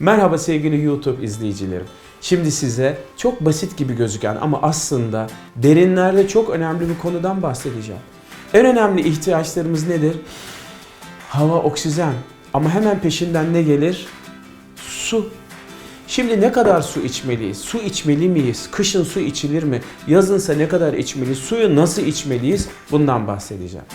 Merhaba sevgili YouTube izleyicilerim. Şimdi size çok basit gibi gözüken ama aslında derinlerde çok önemli bir konudan bahsedeceğim. En önemli ihtiyaçlarımız nedir? Hava, oksijen. Ama hemen peşinden ne gelir? Su. Şimdi ne kadar su içmeliyiz? Su içmeli miyiz? Kışın su içilir mi? Yazınsa ne kadar içmeliyiz? Suyu nasıl içmeliyiz? Bundan bahsedeceğim.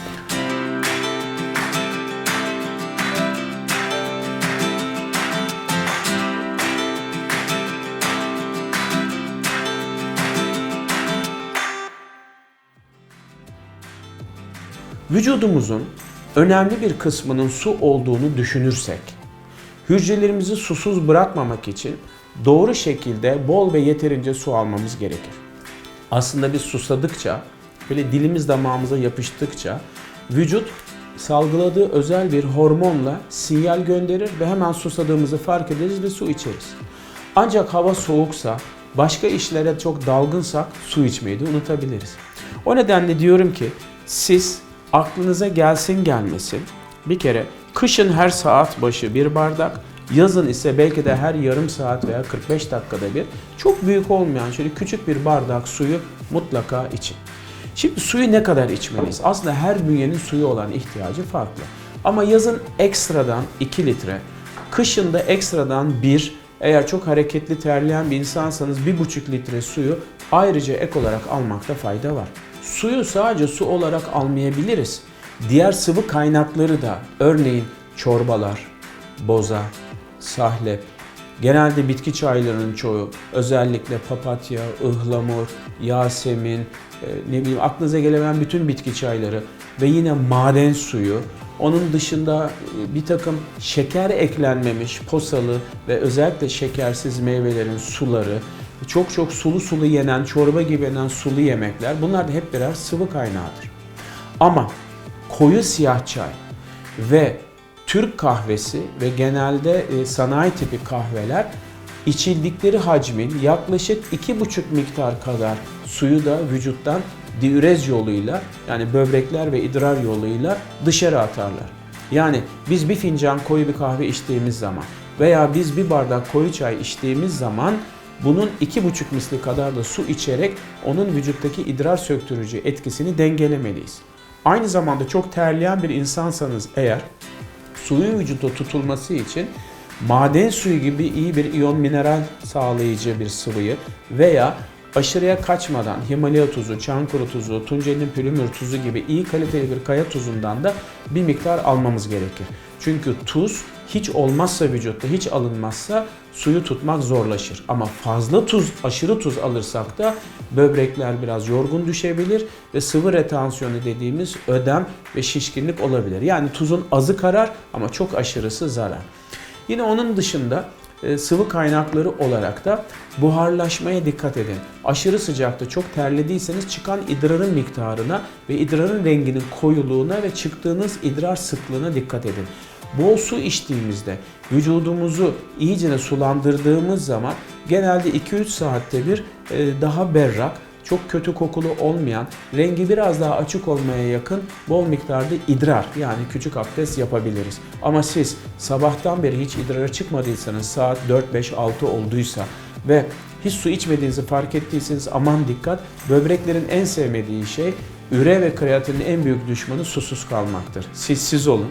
Vücudumuzun önemli bir kısmının su olduğunu düşünürsek, hücrelerimizi susuz bırakmamak için doğru şekilde bol ve yeterince su almamız gerekir. Aslında biz susadıkça, böyle dilimiz damağımıza yapıştıkça vücut salgıladığı özel bir hormonla sinyal gönderir ve hemen susadığımızı fark ederiz ve su içeriz. Ancak hava soğuksa, başka işlere çok dalgınsak su içmeyi de unutabiliriz. O nedenle diyorum ki siz aklınıza gelsin gelmesin bir kere kışın her saat başı bir bardak, yazın ise belki de her yarım saat veya 45 dakikada bir çok büyük olmayan şöyle küçük bir bardak suyu mutlaka için. Şimdi suyu ne kadar içmeliyiz? Aslında her bünyenin suyu olan ihtiyacı farklı. Ama yazın ekstradan 2 litre, kışın da ekstradan 1, eğer çok hareketli terleyen bir insansanız 1,5 litre suyu ayrıca ek olarak almakta fayda var. Suyu sadece su olarak almayabiliriz. Diğer sıvı kaynakları da örneğin çorbalar, boza, sahlep, genelde bitki çaylarının çoğu özellikle papatya, ıhlamur, yasemin, e, ne bileyim aklınıza gelemeyen bütün bitki çayları ve yine maden suyu onun dışında e, bir takım şeker eklenmemiş posalı ve özellikle şekersiz meyvelerin suları, çok çok sulu sulu yenen, çorba gibi yenen sulu yemekler bunlar da hep birer sıvı kaynağıdır. Ama koyu siyah çay ve Türk kahvesi ve genelde e, sanayi tipi kahveler içildikleri hacmin yaklaşık 2,5 miktar kadar suyu da vücuttan diürez yoluyla yani böbrekler ve idrar yoluyla dışarı atarlar. Yani biz bir fincan koyu bir kahve içtiğimiz zaman veya biz bir bardak koyu çay içtiğimiz zaman bunun iki buçuk misli kadar da su içerek onun vücuttaki idrar söktürücü etkisini dengelemeliyiz. Aynı zamanda çok terleyen bir insansanız eğer suyun vücutta tutulması için maden suyu gibi iyi bir iyon mineral sağlayıcı bir sıvıyı veya aşırıya kaçmadan Himalaya tuzu, Çankırı tuzu, Tunceli'nin pülümür tuzu gibi iyi kaliteli bir kaya tuzundan da bir miktar almamız gerekir. Çünkü tuz hiç olmazsa vücutta hiç alınmazsa suyu tutmak zorlaşır. Ama fazla tuz, aşırı tuz alırsak da böbrekler biraz yorgun düşebilir ve sıvı retansiyonu dediğimiz ödem ve şişkinlik olabilir. Yani tuzun azı karar ama çok aşırısı zarar. Yine onun dışında e, sıvı kaynakları olarak da buharlaşmaya dikkat edin. Aşırı sıcakta çok terlediyseniz çıkan idrarın miktarına ve idrarın renginin koyuluğuna ve çıktığınız idrar sıklığına dikkat edin. Bol su içtiğimizde vücudumuzu iyice sulandırdığımız zaman genelde 2-3 saatte bir e, daha berrak, çok kötü kokulu olmayan, rengi biraz daha açık olmaya yakın bol miktarda idrar yani küçük abdest yapabiliriz. Ama siz sabahtan beri hiç idrara çıkmadıysanız saat 4-5-6 olduysa ve hiç su içmediğinizi fark ettiyseniz aman dikkat böbreklerin en sevmediği şey üre ve kreatinin en büyük düşmanı susuz kalmaktır. Siz siz olun.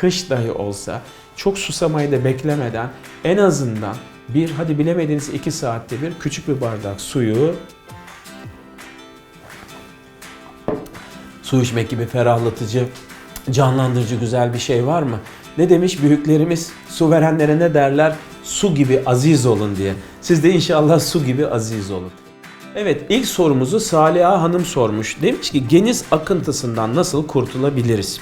Kış dahi olsa çok susamayı da beklemeden en azından bir hadi bilemediğiniz iki saatte bir küçük bir bardak suyu su içmek gibi ferahlatıcı, canlandırıcı güzel bir şey var mı? Ne demiş büyüklerimiz? Su verenlere ne derler? Su gibi aziz olun diye. Siz de inşallah su gibi aziz olun. Evet ilk sorumuzu Saliha Hanım sormuş. Demiş ki geniz akıntısından nasıl kurtulabiliriz?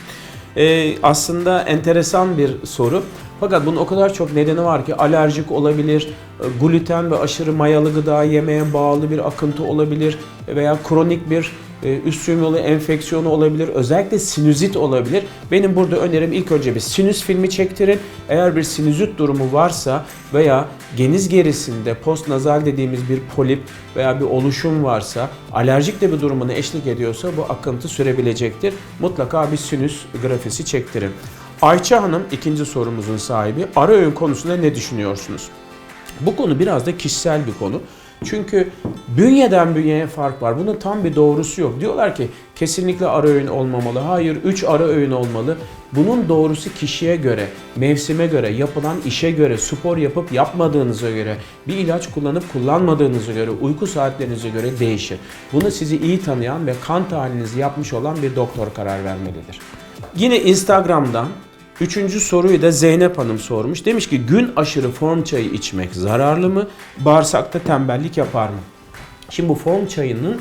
Ee, aslında enteresan bir soru. Fakat bunun o kadar çok nedeni var ki alerjik olabilir, e, gluten ve aşırı mayalı gıda yemeye bağlı bir akıntı olabilir veya kronik bir e, üst suyum yolu enfeksiyonu olabilir. Özellikle sinüzit olabilir. Benim burada önerim ilk önce bir sinüs filmi çektirin. Eğer bir sinüzit durumu varsa veya geniz gerisinde postnazal dediğimiz bir polip veya bir oluşum varsa, alerjik de bir durumuna eşlik ediyorsa bu akıntı sürebilecektir. Mutlaka bir sinüs grafisi çektirin. Ayça Hanım ikinci sorumuzun sahibi. Ara öğün konusunda ne düşünüyorsunuz? Bu konu biraz da kişisel bir konu. Çünkü bünyeden bünyeye fark var. Bunun tam bir doğrusu yok. Diyorlar ki kesinlikle ara öğün olmamalı. Hayır 3 ara öğün olmalı. Bunun doğrusu kişiye göre, mevsime göre, yapılan işe göre, spor yapıp yapmadığınıza göre, bir ilaç kullanıp kullanmadığınıza göre, uyku saatlerinize göre değişir. Bunu sizi iyi tanıyan ve kan tahlilinizi yapmış olan bir doktor karar vermelidir. Yine Instagram'dan Üçüncü soruyu da Zeynep Hanım sormuş. Demiş ki gün aşırı form çayı içmek zararlı mı? Bağırsakta tembellik yapar mı? Şimdi bu form çayının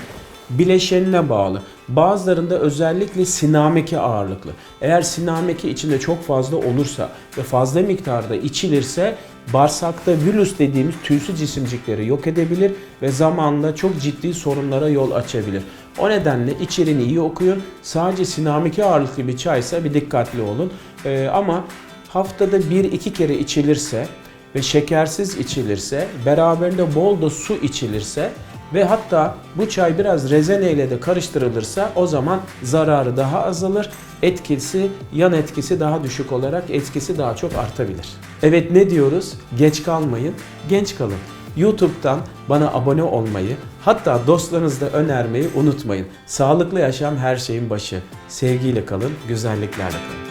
bileşenine bağlı. Bazılarında özellikle sinameki ağırlıklı. Eğer sinameki içinde çok fazla olursa ve fazla miktarda içilirse bağırsakta virüs dediğimiz tüysü cisimcikleri yok edebilir ve zamanla çok ciddi sorunlara yol açabilir. O nedenle içeriğini iyi okuyun. Sadece sinameki ağırlıklı bir çaysa bir dikkatli olun. Ee, ama haftada 1-2 kere içilirse ve şekersiz içilirse, beraberinde bol da su içilirse ve hatta bu çay biraz rezene ile de karıştırılırsa o zaman zararı daha azalır. Etkisi, yan etkisi daha düşük olarak etkisi daha çok artabilir. Evet ne diyoruz? Geç kalmayın, genç kalın. YouTube'dan bana abone olmayı, hatta dostlarınızla önermeyi unutmayın. Sağlıklı yaşam her şeyin başı. Sevgiyle kalın, güzelliklerle kalın.